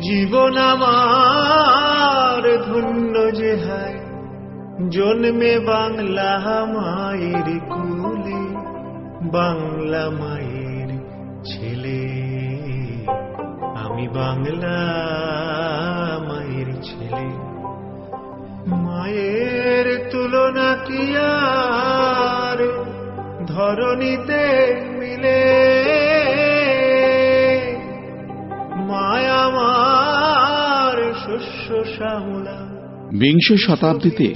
জীবন আমার ধন্য যে হায়। জন্মে বাংলা মায়ের কুলে, বাংলা মায়ের ছেলে। আমি বাংলা মায়ের ছেলে। মায়ের তুলনা কি আর? ধরণীতে বিংশ শতাব্দীতে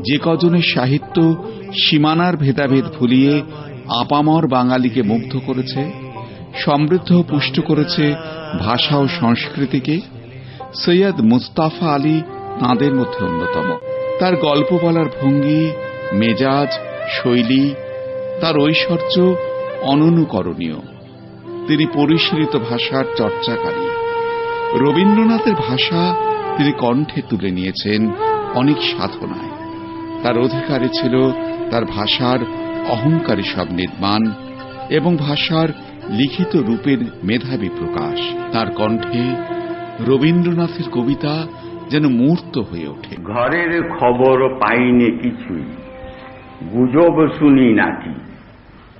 যে কজনের সাহিত্য সীমানার ভেদাভেদ ভুলিয়ে আপামর বাঙালিকে মুগ্ধ করেছে, সমৃদ্ধ পুষ্ট করেছে ভাষা ও সংস্কৃতিকে, সৈয়দ মুস্তাফা আলী তাঁদের মধ্যে অন্যতম। তার গল্প বলার ভঙ্গি, মেজাজ, শৈলী, তার ঐশ্বর্য অননুকরণীয়। তিনি পরিশীলিত ভাষার চর্চাকারী। রবীন্দ্রনাথের ভাষা তিনি কণ্ঠে তুলে নিয়েছেন অনেক সাধনায়। তার অধিকারে ছিল তার ভাষার অহংকারী সব নির্মাণ এবং ভাষার লিখিত রূপের মেধাবী প্রকাশ। তার কণ্ঠে রবীন্দ্রনাথের কবিতা যেন মূর্ত হয়ে ওঠে। ঘরের খবর পাইনে কিছুই, গুজব শুনি নাকি,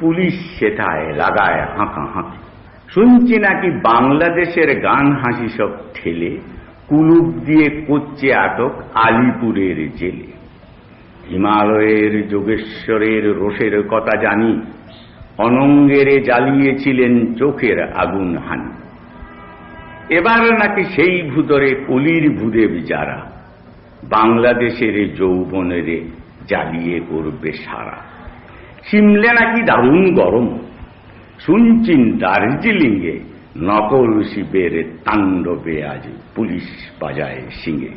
পুলিশ সেটায় লাগায় হাঁকা হাঁকি শুনছি নাকি বাংলাদেশের গান হাসি সব ঠেলে কুলুপ দিয়ে করছে আটক আলিপুরের জেলে। হিমালয়ের যোগেশ্বরের রোষের কথা জানি, অনঙ্গেরে জ্বালিয়েছিলেন চোখের আগুন হানি। এবার নাকি সেই ভূতরে কলির ভূদেব যারা, বাংলাদেশের যৌবনেরে জ্বালিয়ে করবে সারা। সিমলে নাকি দারুণ গরম শুনছিন দার্জিলিংয়ে নকল শিবের তাণ্ডবে আজ পুলিশ বাজায় সিঙে।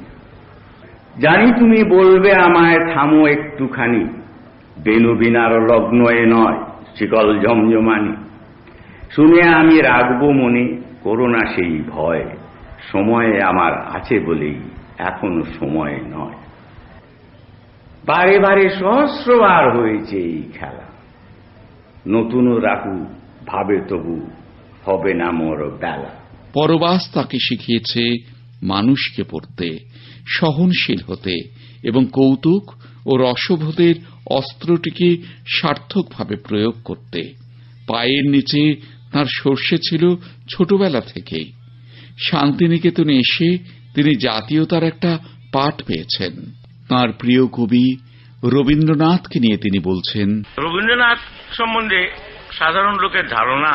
জানি তুমি বলবে আমায় থামো একটুখানি বেনুবিনার লগ্ন এ নয়, শিকল জমজমানি শুনে আমি রাখব মনে, করোনা সেই ভয়, সময়ে আমার আছে বলেই এখনও সময় নয়। বারে বারে সহস্রবার হয়েছে এই খেলা। নতুনও রাখু, ভাবে তবু হবে না মোর বেলা। পরবাস তাকে শিখিয়েছে মানুষকে পড়তে সহনশীল হতে এবং কৌতুক ও রসবোধের অস্ত্রটিকে সার্থকভাবে প্রয়োগ করতে। পায়ের নিচে তার সর্ষে ছিল ছোটবেলা থেকেই শান্তিনিকেতনে এসে তিনি জাতীয়তার একটা পাঠ পেয়েছেন। তার প্রিয় কবি রবীন্দ্রনাথকে নিয়ে তিনি বলছেন রবীন্দ্রনাথ সম্বন্ধে সাধারণ লোকের ধারণা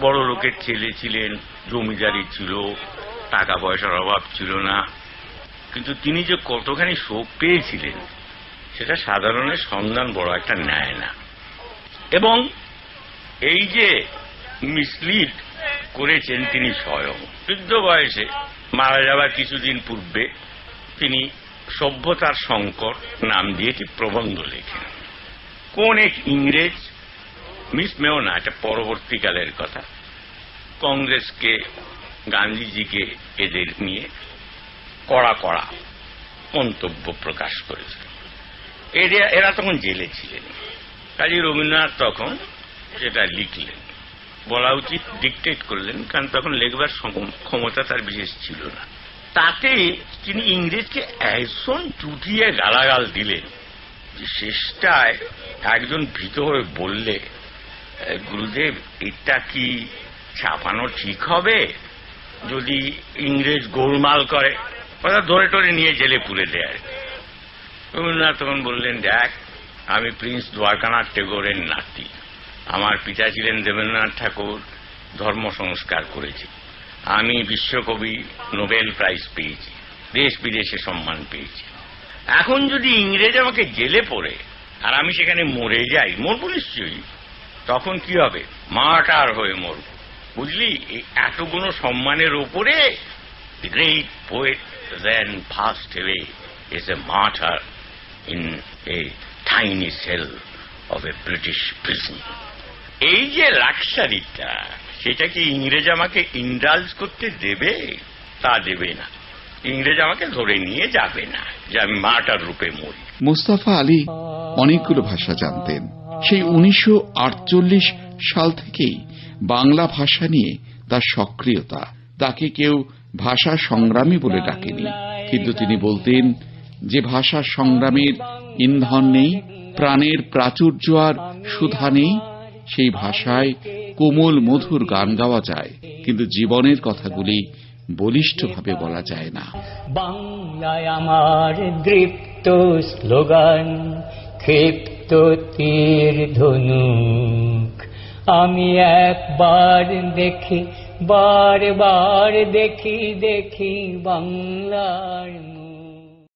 বড় লোকের ছেলে ছিলেন, জমিদারি ছিল, টাকা পয়সার অভাব ছিল না। কিন্তু তিনি যে কতখানি শোক পেয়েছিলেন, সেটা সাধারণের সন্ধান বড় একটা নেয় না। এবং এই যে মিসলিড করেছেন তিনি স্বয়ং, বৃদ্ধ বয়সে মারা যাবার কিছুদিন পূর্বে তিনি সভ্যতার সংকট নাম দিয়ে একটি প্রবন্ধ লেখেন। কোন এক ইংরেজ মিস মেও না এটা পরবর্তীকালের কথা। কংগ্রেসকে গান্ধীজিকে এদের নিয়ে কড়া কড়া মন্তব্য প্রকাশ করেছিল এরা এরা তখন জেলে ছিলেন। কাজী রবীন্দ্রনাথ তখন এটা লিখলেন। বলা উচিত ডিকটেট করলেন কারণ তখন লেখবার ক্ষমতা তার বিশেষ ছিল না। তাতে তিনি ইংরেজকে একজন চুটিয়ে গালাগাল দিলেন। শেষটায় একজন ভীত হয়ে বললে "এ, গুরুদেব, এটা কি ছাপানো ঠিক হবে? যদি ইংরেজ গোলমাল করে, ওরা ধরে টরে নিয়ে জেলে পুরে দেয়। আর। রবীন্দ্রনাথ তখন বললেন, দেখ, আমি প্রিন্স দ্বারকানাথ টেগোরের নাতি। আমার পিতা ছিলেন দেবেন্দ্রনাথ ঠাকুর, ধর্ম সংস্কার করেছি। আমি বিশ্বকবি, নোবেল প্রাইজ পেয়েছি, দেশ বিদেশে সম্মান পেয়েছি। এখন যদি ইংরেজ আমাকে জেলে পড়ে, আর আমি সেখানে মরে যাই, মরবো নিশ্চয়ই। তখন কি হবে? মাটার হয়ে মরব। বুঝলি? এতগুলো সম্মানের ওপরে great poet then first away is a martyr in a tiny cell a British prison. এই যে লাক্সারিটা সেটা কি ইংরেজ আমাকে ইন্ডালজ করতে দেবে? তা দেবে না। ইংরেজ আমাকে ধরে নিয়ে যাবে না যে আমি মাটার রূপে মরি। মুস্তাফা আলী অনেকগুলো ভাষা জানতেন। সেই উনিশশো আটচল্লিশ সাল থেকেই বাংলা ভাষা নিয়ে তার সক্রিয়তা। তাকে কেউ ভাষা সংগ্রামী বলে ডাকেনি। কিন্তু তিনি বলতেন, যে ভাষা সংগ্রামের ইন্ধন নেই, প্রাণের প্রাচুর্য আর সুধা নেই, সেই ভাষায় কোমল মধুর গান গাওয়া যায়। কিন্তু জীবনের কথাগুলি বলিষ্ঠভাবে বলা যায় না। বাংলায় আমার দৃপ্ত স্লোগান ক্ষিপ্ত তীর ধনুক। আমি একবার দেখি বারবার দেখি দেখি বাংলার